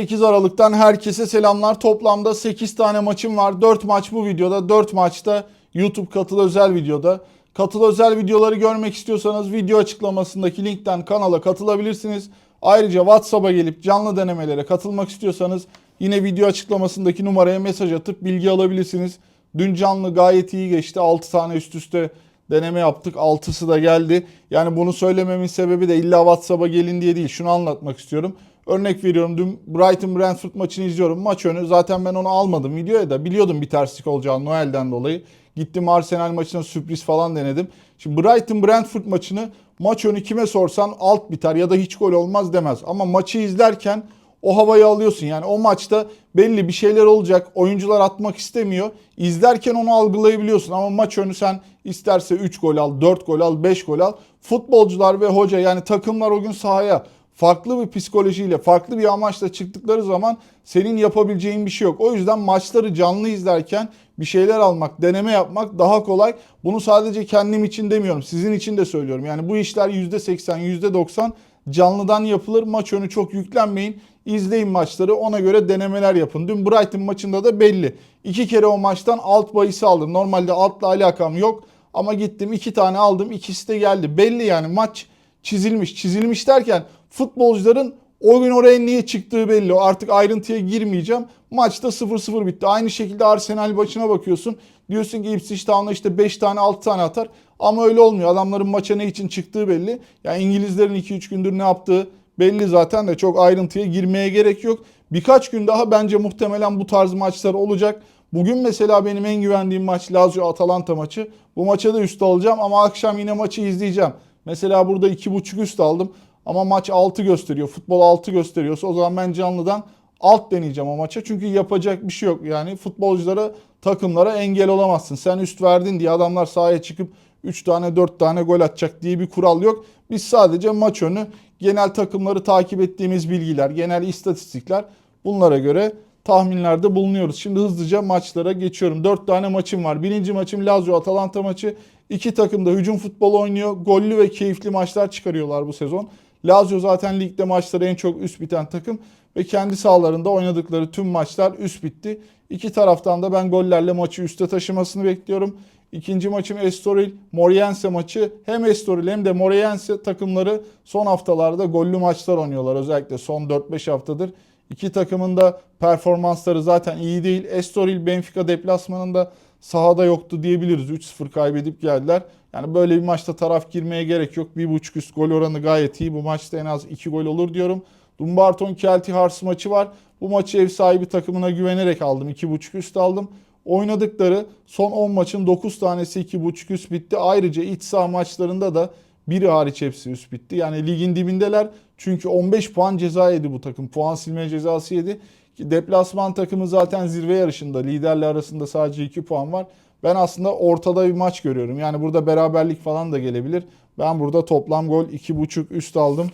28 Aralık'tan herkese selamlar. Toplamda 8 tane maçım var. 4 maç bu videoda, 4 maçta YouTube katıl özel videoda. Katıl özel videoları görmek istiyorsanız video açıklamasındaki linkten kanala katılabilirsiniz. Ayrıca WhatsApp'a gelip canlı denemelere katılmak istiyorsanız yine video açıklamasındaki numaraya mesaj atıp bilgi alabilirsiniz. Dün canlı gayet iyi geçti. 6 tane üst üste deneme yaptık. 6'sı da geldi. Yani bunu söylememin sebebi de illa WhatsApp'a gelin diye değil. Şunu anlatmak istiyorum. Örnek veriyorum dün Brighton Brentford maçını izliyorum. Maç önü zaten ben onu almadım videoya da biliyordum bir terslik olacağını Noel'den dolayı. Gittim Arsenal maçına sürpriz falan denedim. Şimdi Brighton Brentford maçını maç önü kime sorsan alt biter ya da hiç gol olmaz demez. Ama maçı izlerken o havayı alıyorsun. Yani o maçta belli bir şeyler olacak. Oyuncular atmak istemiyor. İzlerken onu algılayabiliyorsun. Ama maç önü sen isterse 3 gol al, 4 gol al, 5 gol al. Futbolcular ve hoca yani takımlar o gün sahaya farklı bir psikolojiyle, farklı bir amaçla çıktıkları zaman senin yapabileceğin bir şey yok. O yüzden maçları canlı izlerken bir şeyler almak, deneme yapmak daha kolay. Bunu sadece kendim için demiyorum, sizin için de söylüyorum. Yani bu işler %80, %90 canlıdan yapılır. Maç önü çok yüklenmeyin. İzleyin maçları ona göre denemeler yapın. Dün Brighton maçında da belli. İki kere o maçtan alt bahisi aldım. Normalde altla alakam yok. Ama gittim iki tane aldım. ikisi de geldi. Belli yani maç çizilmiş. Çizilmiş derken futbolcuların o gün oraya niye çıktığı belli. Artık ayrıntıya girmeyeceğim. Maçta 0-0 bitti. Aynı şekilde Arsenal maçına bakıyorsun. Diyorsun ki Ipswich Town'da işte 5 tane 6 tane atar. Ama öyle olmuyor. Adamların maça ne için çıktığı belli. Yani İngilizlerin 2-3 gündür ne yaptığı belli zaten de çok ayrıntıya girmeye gerek yok. Birkaç gün daha bence muhtemelen bu tarz maçlar olacak. Bugün mesela benim en güvendiğim maç Lazio Atalanta maçı. Bu maça da üst alacağım ama akşam yine maçı izleyeceğim. Mesela burada 2.5 üst aldım ama maç 6 gösteriyor. Futbol 6 gösteriyorsa o zaman ben canlıdan alt deneyeceğim o maça. Çünkü yapacak bir şey yok. Yani futbolculara, takımlara engel olamazsın. Sen üst verdin diye adamlar sahaya çıkıp 3 tane 4 tane gol atacak diye bir kural yok. Biz sadece maç önü genel takımları takip ettiğimiz bilgiler, genel istatistikler bunlara göre tahminlerde bulunuyoruz. Şimdi hızlıca maçlara geçiyorum. 4 tane maçım var. Birinci maçım Lazio Atalanta maçı. İki takım da hücum futbolu oynuyor. Gollü ve keyifli maçlar çıkarıyorlar bu sezon. Lazio zaten ligde maçları en çok üst biten takım ve kendi sahalarında oynadıkları tüm maçlar üst bitti. İki taraftan da ben gollerle maçı üste taşımasını bekliyorum. İkinci maçım Estoril Moriense maçı. Hem Estoril hem de Moriense takımları son haftalarda gollü maçlar oynuyorlar. Özellikle son 4-5 haftadır. İki takımın da performansları zaten iyi değil. Estoril Benfica deplasmanında sahada yoktu diyebiliriz. 3-0 kaybedip geldiler. Yani böyle bir maçta taraf girmeye gerek yok. 1.5 üst gol oranı gayet iyi. Bu maçta en az 2 gol olur diyorum. Dumbarton Kelty Hearts maçı var. Bu maçı ev sahibi takımına güvenerek aldım. 2.5 üst aldım. Oynadıkları son 10 maçın 9 tanesi 2.5 üst bitti. Ayrıca iç saha maçlarında da biri hariç hepsi üst bitti. Yani ligin dibindeler. Çünkü 15 puan ceza yedi bu takım. Puan silme cezası yedi. Deplasman takımı zaten zirve yarışında. Liderle arasında sadece 2 puan var. Ben aslında ortada bir maç görüyorum. Yani burada beraberlik falan da gelebilir. Ben burada toplam gol 2.5 üst aldım.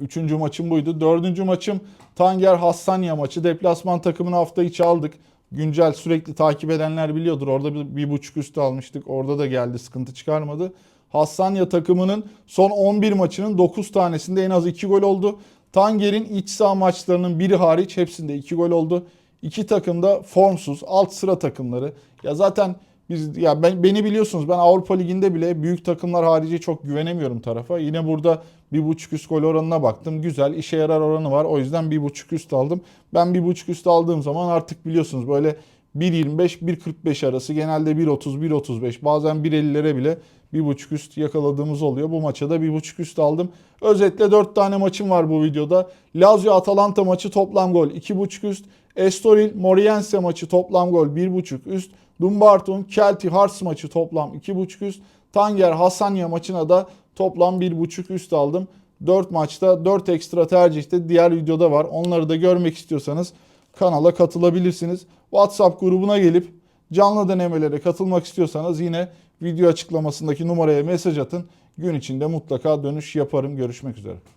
Üçüncü maçım buydu. Dördüncü maçım Tanger Hassanya maçı. Deplasman takımını hafta içi aldık. Güncel sürekli takip edenler biliyordur. Orada bir, bir buçuk üstü almıştık. Orada da geldi sıkıntı çıkarmadı. Hassanya takımının son 11 maçının 9 tanesinde en az 2 gol oldu. Tanger'in iç saha maçlarının biri hariç hepsinde 2 gol oldu. İki takım da formsuz, alt sıra takımları. Ya zaten biz ya ben, beni biliyorsunuz ben Avrupa Ligi'nde bile büyük takımlar harici çok güvenemiyorum tarafa. Yine burada bir buçuk üst gol oranına baktım. Güzel işe yarar oranı var. O yüzden bir buçuk üst aldım. Ben bir buçuk üst aldığım zaman artık biliyorsunuz böyle 1.25-1.45 arası genelde 1.30-1.35 bazen 1.50'lere bile bir buçuk üst yakaladığımız oluyor. Bu maça da bir buçuk üst aldım. Özetle 4 tane maçım var bu videoda. Lazio Atalanta maçı toplam gol 2.5 üst. Estoril Moriense maçı toplam gol 1.5 üst. Dumbarton Kelty Hearts maçı toplam 2.5 üst. Tanger Hassanya maçına da toplam 1.5 üst aldım. 4 maçta 4 ekstra tercihte diğer videoda var. Onları da görmek istiyorsanız kanala katılabilirsiniz. WhatsApp grubuna gelip canlı denemelere katılmak istiyorsanız yine video açıklamasındaki numaraya mesaj atın. Gün içinde mutlaka dönüş yaparım. Görüşmek üzere.